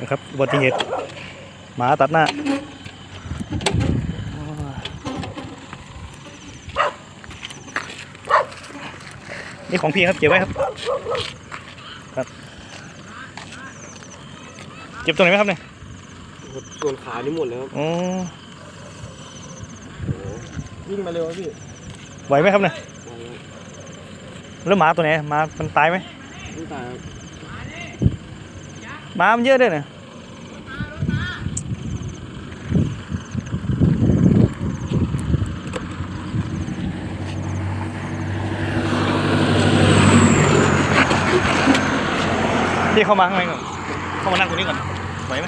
นะครับอุบัติเหตุหมาตัดหน้านี่ของพี่ครับเก็บไว้ครับ ครับเจ็บตรงไหนไหมครับเนี่ยส่วนขานี่หมดเลยครับอ๋อวิ่งมาเร็วครับพี่ ไหวไหมครับเนี่ย แล้วหมาตัวไหนหมามันตายไหมไม่ตายครับหมามันเยอะด้วยเนี่ยพี่เข้ามาข้างในก่อนเข้ามานั่งตรงนี้ก่อนไหวไหม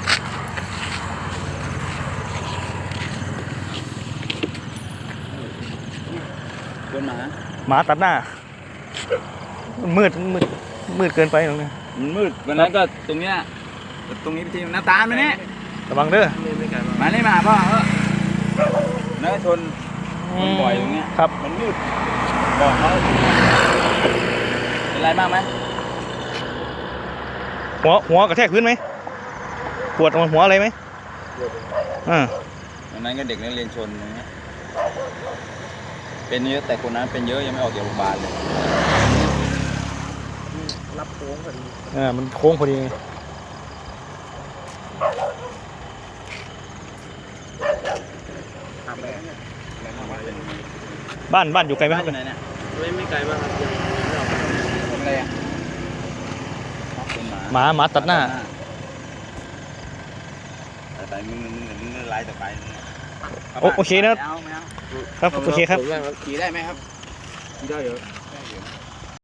โดนหมา หมาตัดหน้า มันมืดมันมืดมืดเกินไปตรงนี้มันมืดวันนั้นก็ตรงเนี้ยตรงนี้ไปทีน้ำตาลมาเนี่ยระวังเด้อไม่ไม่ไกลมากมาเลยมาพ่อเออเนื้อชนมันบ่อยตรงเนี้ยครับมันมืดบอกเขาเป็นไรมากไหมหัวหัวกระแทกพื้นไหมปวดหัวอะไรไหมอ่าวันนั้นก็เด็กนักเรียนชนอย่างเงี้ยเป็นเยอะแต่คนนั้นเป็นเยอะยังไม่ออกจากโรงพยาบาลเลย รับโค้งพ อดีอ่ามันโค้งพอดีไงทำไปแล้วเนี่ยบ้านบ้านอยู่ไกลไหมบ้าคนรับอยู่ไหนเนี่ยไม่ไม่ไกลมากครับยังไม่ออกทำอะไรอะเป็นหมาหมาหมาตัดหน้าแต่ไปมึงมึงมึงมึงไล่ต่อไปโอโอเคนะครับไม่เอาไม่เอาครับโอเคครับผมได้ครับขี่ได้ไหมครับขี่ได้เหรอได้อยู่